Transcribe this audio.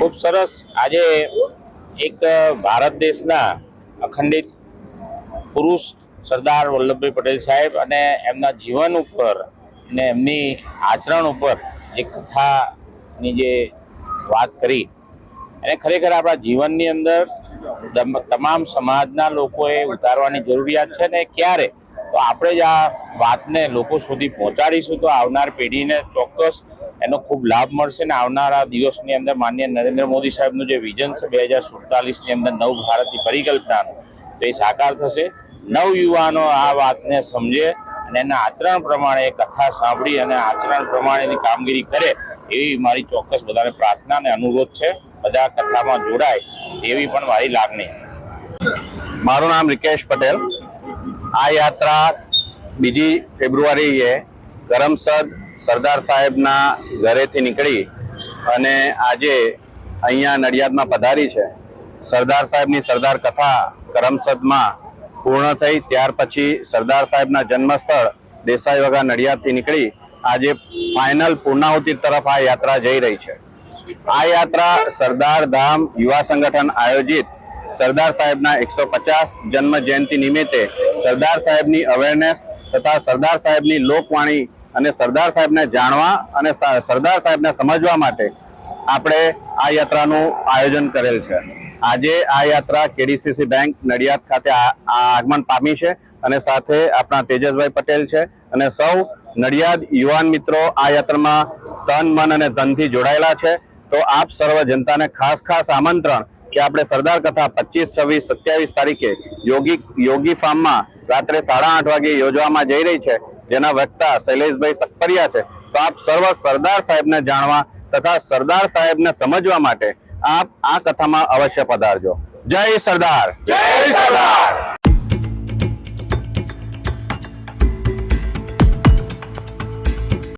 ખૂબ સરસ આજે એક ભારત દેશના અખંડિત પુરુષ સરદાર વલ્લભભાઈ પટેલ સાહેબ અને એમના જીવન ઉપર ને એમની આચરણ ઉપર જે કથાની જે વાત કરી, એને ખરેખર આપણા જીવનની અંદર તમ- તમામ સમાજના લોકોએ ઉતારવાની જરૂરિયાત છે ને ક્યારે? તો આપણે જ આ વાતને લોકો સુધી પહોંચાડીશું તો આવનાર પેઢીને ચોક્કસ એનો ખૂબ લાભ મળશે ને આવનારા દિવસની અંદર માન્ય નરેન્દ્ર મોદી સાહેબનું જે વિઝન છે બે હજાર સુડતાલીસની અંદર નવ ભારતની પરિકલ્પનાનું, તો એ સાકાર થશે. નવ યુવાનો આ વાતને સમજે અને એના આચરણ પ્રમાણે કથા સાંભળી અને આચરણ પ્રમાણેની કામગીરી કરે એવી મારી ચોક્કસ બધાને પ્રાર્થના અને અનુરોધ છે. બધા કથામાં જોડાય એવી પણ મારી લાગણી મારું નામ રિકેશ પટેલ. આ યાત્રા બીજી ફેબ્રુઆરીએ કરમસદ સરદાર સાહેબના ઘરેથી નીકળી અને આજે અહીંયા નડિયાદમાં પધારી છે. સરદાર સાહેબની સરદાર કથા કરમસદમાં પૂર્ણ થઈ, ત્યાર પછી સરદાર સાહેબના જન્મસ્થળ દેસાઈ વગા નડિયાદથી નીકળી આજે ફાઇનલ પૂર્ણાહુતિ તરફ આ યાત્રા જઈ રહી છે. આ યાત્રા સરદાર ધામ યુવા સંગઠન આયોજિત સરદાર સાહેબના એકસો પચાસ જન્મ જયંતિ નિમિત્તે સરદાર સાહેબની અવેરનેસ તથા સરદાર સાહેબની લોકવાણી અને સરદાર સાહેબને જાણવા અને સરદાર સાહેબને સમજવા માટે આપણે આ યાત્રાનું આયોજન કરેલ છે. આજે આ યાત્રા કેડીસીસી બેંક નડિયાદ ખાતે આગમન પામી છે અને સાથે આપણા તેજસભાઈ પટેલ છે અને સૌ નડિયાદ યુવાન મિત્રો આ યાત્રામાં તન, મન અને ધનથી જોડાયેલા છે. તો આપ સર્વ જનતાને ખાસ ખાસ આમંત્રણ કે આપણે સરદાર કથા પચીસ, છવ્વીસ, સત્યાવીસ તારીખે યોગી યોગી ફાર્મમાં રાત્રે સાડા આઠ વાગે યોજવામાં જઈ રહી છે. જેના વક્તા શૈલેષભાઈ સકપરિયા છે. તો આપ સર્વ સરદાર સાહેબને જાણવા તથા સરદાર સાહેબને સમજવા માટે આપ આ કથામાં અવશ્ય પધારજો. જય સરદાર. જય સરદાર.